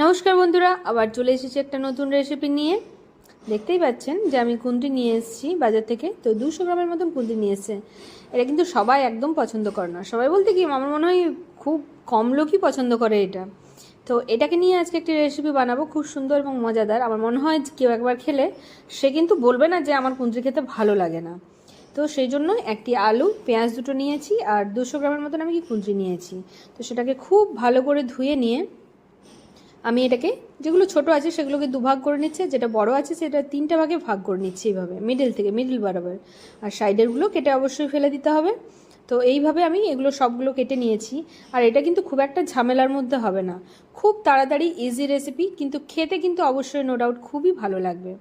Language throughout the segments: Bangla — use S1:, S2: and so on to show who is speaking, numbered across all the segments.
S1: নমস্কার বন্ধুরা, আবার চলে এসেছি একটা নতুন রেসিপি নিয়ে। দেখতেই পাচ্ছেন যে আমি কুন্দি নিয়ে এসেছি বাজার থেকে, তো দুশো গ্রামের মতন কুন্দি নিয়ে এসেছে। এটা কিন্তু সবাই একদম পছন্দ করে না। সবাই বলতে কি, আমার মনে হয় খুব কম লোকই পছন্দ করে এটা। তো এটাকে নিয়ে আজকে একটি রেসিপি বানাবো, খুব সুন্দর এবং মজাদার। আমার মনে হয় কেউ একবার খেলে, সে কিন্তু বলবে না যে আমার কুন্দ্রি খেতে ভালো লাগে না। তো সেই জন্য একটি আলু, পেঁয়াজ দুটো নিয়েছি, আর দুশো গ্রামের মতন আমি কি কুন্দ্রি নিয়েছি। তো সেটাকে খুব ভালো করে ধুয়ে নিয়ে আমি এটাকে যেগুলো ছোট আছে সেগুলোকে দুভাগ করে নিচ্ছে, যেটা বড় আছে সেটা তিনটা ভাগে ভাগ করে নিচ্ছি এইভাবে মিডিল থেকে মিডিল বরাবর। আর সাইডেরগুলো কেটে অবশ্যই ফেলে দিতে হবে। তো এইভাবে আমি এগুলো সবগুলো কেটে নিয়েছি। আর এটা কিন্তু খুব একটা ঝামেলার মধ্যে হবে না। খুব তাড়াতাড়ি ইজি রেসিপি কিন্তু খেতে কিন্তু অবশ্যই নো ডাউট খুবই ভালো লাগবে।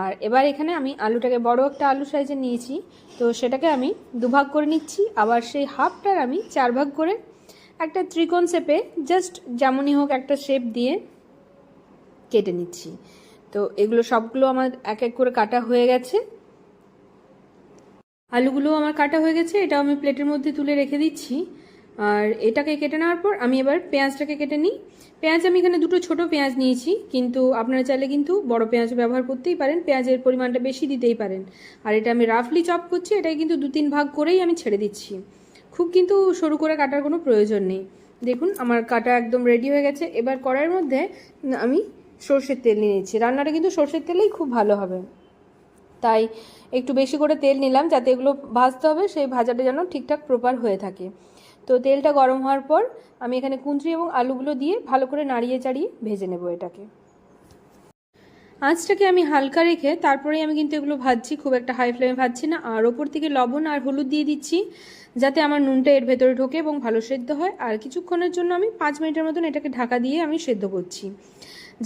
S1: আর এবার এখানে আমি আলুটাকে, বড় একটা আলু সাইজে নিয়েছি। তো সেটাকে আমি দুভাগ করে নিচ্ছি। আবার সেই হাফটার আমি চার ভাগ করে একটা ত্রিকোণ শেপে জাস্ট যেমনই হোক একটা শেপ দিয়ে কেটে নিচ্ছি। তো এগুলো সবগুলো আমার এক এক করে কাটা হয়ে গেছে। আলুগুলো আমার কাটা হয়ে গেছে, এটাও আমি প্লেটের মধ্যে তুলে রেখে দিচ্ছি। আর এটাকে কেটে নেওয়ার পর আমি এবার পেঁয়াজটাকে কেটে নিই। পেঁয়াজ আমি এখানে দুটো ছোট পেঁয়াজ নিয়েছি, কিন্তু আপনারা চাইলে কিন্তু বড় পেঁয়াজ ব্যবহার করতেই পারেন, পেঁয়াজের পরিমাণটা বেশি দিতেই পারেন। আর এটা আমি রাফলি চপ করছি এটাই কিন্তু দু তিন ভাগ করেই আমি ছেড়ে দিচ্ছি। খুব কিন্তু সরু করে কাটার কোনো প্রয়োজন নেই। দেখুন, আমার কাটা একদম রেডি হয়ে গেছে। এবার কড়াইয়ের মধ্যে আমি সর্ষের তেল নিয়ে নিচ্ছি। রান্নাটা কিন্তু সর্ষের তেলেই খুব ভালো হবে। তাই একটু বেশি করে তেল নিলাম যাতে এগুলো ভাজতে হবে, সেই ভাজাটা যেন ঠিকঠাক প্রপার হয়ে থাকে। তো তেলটা গরম হওয়ার পর আমি এখানে কুঁচড়ি এবং আলুগুলো দিয়ে ভালো করে নাড়িয়ে চাড়িয়ে ভেজে নেব এটাকে। আঁচটাকে আমি হালকা রেখে তারপরেই আমি কিন্তু এগুলো ভাজছি, খুব একটা হাই ফ্লেমে ভাজছি না। আর ওপর থেকে লবণ আর হলুদ দিয়ে দিচ্ছি, যাতে আমার নুনটা এর ভেতরে ঢোকে এবং ভালো সেদ্ধ হয়। আর কিছুক্ষণের জন্য আমি পাঁচ মিনিটের মতন এটাকে ঢাকা দিয়ে আমি সেদ্ধ করছি,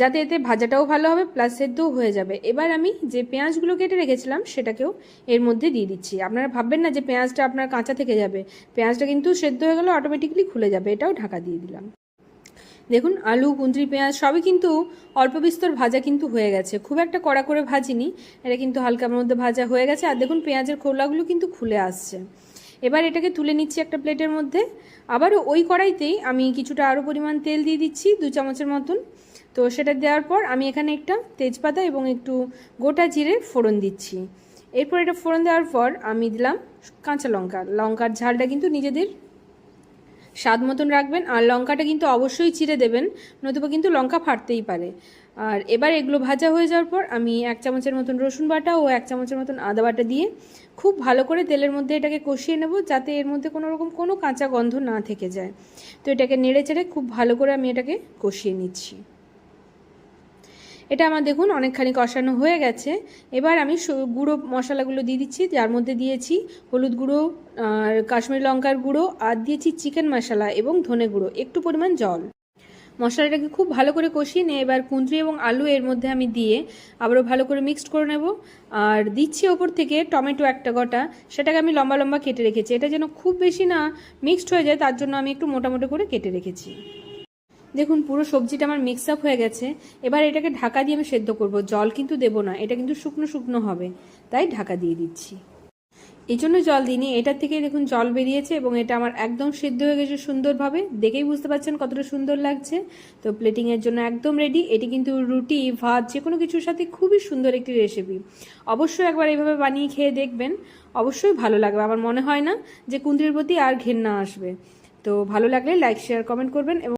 S1: যাতে এতে ভাজাটাও ভালো হবে প্লাস সেদ্ধও হয়ে যাবে। এবার আমি যে পেঁয়াজগুলো কেটে রেখেছিলাম, সেটাকেও এর মধ্যে দিয়ে দিচ্ছি। আপনারা ভাববেন না যে পেঁয়াজটা আপনার কাঁচা থেকে যাবে। পেঁয়াজটা কিন্তু সেদ্ধ হয়ে গেলে অটোমেটিকলি খুলে যাবে। এটাও ঢাকা দিয়ে দিলাম। দেখুন, আলু, কুঁদরি, পেঁয়াজ সবই কিন্তু অল্প বিস্তর ভাজা কিন্তু হয়ে গেছে। খুব একটা কড়া করে ভাজিনি, এটা কিন্তু হালকার মধ্যে ভাজা হয়ে গেছে। আর দেখুন, পেঁয়াজের খোলাগুলো কিন্তু খুলে আসছে। এবার এটাকে তুলে নিচ্ছি একটা প্লেটের মধ্যে। আবারও ওই কড়াইতেই আমি কিছুটা আরও পরিমাণ তেল দিয়ে দিচ্ছি, দু চামচের মতন। তো সেটা দেওয়ার পর আমি এখানে একটা তেজপাতা এবং একটু গোটা জিরে ফোড়ন দিচ্ছি। এরপর এটা ফোড়ন দেওয়ার পর আমি দিলাম কাঁচা লঙ্কা। লঙ্কার ঝালটা কিন্তু নিজেদের স্বাদ মতন রাখবেন আর লঙ্কাটা কিন্তু অবশ্যই চিড়ে দেবেন নতুবা কিন্তু লঙ্কা ফাটতেই পারে। আর এবার এগুলো ভাজা হয়ে যাওয়ার পর আমি এক চামচের মতন রসুন বাটা ও এক চামচের মতন আদা বাটা দিয়ে খুব ভালো করে তেলের মধ্যে এটাকে কষিয়ে নেব যাতে এর মধ্যে কোনো রকম কোনো কাঁচা গন্ধ না থেকে যায়। তো এটাকে নেড়ে চেড়ে খুব ভালো করে আমি এটাকে কষিয়ে নিচ্ছি। এটা আমার দেখুন অনেকখানি কষানো হয়ে গেছে। এবার আমি গুঁড়ো মশলাগুলো দিয়ে দিচ্ছি, যার মধ্যে দিয়েছি হলুদ গুঁড়ো, আর কাশ্মীরি লঙ্কার গুঁড়ো, আর দিয়েছি চিকেন মশলা এবং ধনে গুঁড়ো, একটু পরিমাণ জল। মশলাটাকে খুব ভালো করে কষিয়ে নিয়ে এবার কুঁদরি এবং আলু এর মধ্যে আমি দিয়ে আবারও ভালো করে মিক্সড করে নেব। আর দিচ্ছি ওপর থেকে টমেটো একটা গোটা, সেটাকে আমি লম্বা লম্বা কেটে রেখেছি। এটা যেন খুব বেশি না মিক্সড হয়ে যায়, তার জন্য আমি একটু মোটামুটি করে কেটে রেখেছি। দেখুন, পুরো সবজিটা আমার মিক্স আপ হয়ে গেছে। এবার এটাকে ঢাকা দিয়ে আমি সেদ্ধ করব। জল কিন্তু দেবো না, এটা কিন্তু শুকনো শুকনো হবে, তাই ঢাকা দিয়ে দিচ্ছি। এই জন্য জল দিইনি। এটার থেকে দেখুন, জল বেরিয়েছে এবং এটা আমার একদম সেদ্ধ হয়ে গেছে সুন্দরভাবে। দেখেই বুঝতে পারছেন কতটা সুন্দর লাগছে। তো প্লেটিংয়ের জন্য একদম রেডি এটি কিন্তু রুটি, ভাত, যে কোনো কিছুর সাথে খুবই সুন্দর একটি রেসিপি অবশ্যই একবার এইভাবে বানিয়ে খেয়ে দেখবেন। অবশ্যই ভালো লাগবে। আমার মনে হয় না যে কুন্দ্রির প্রতি আর ঘেন্না আসবে। তো ভালো লাগলে লাইক শেয়ার কমেন্ট করবেন এবং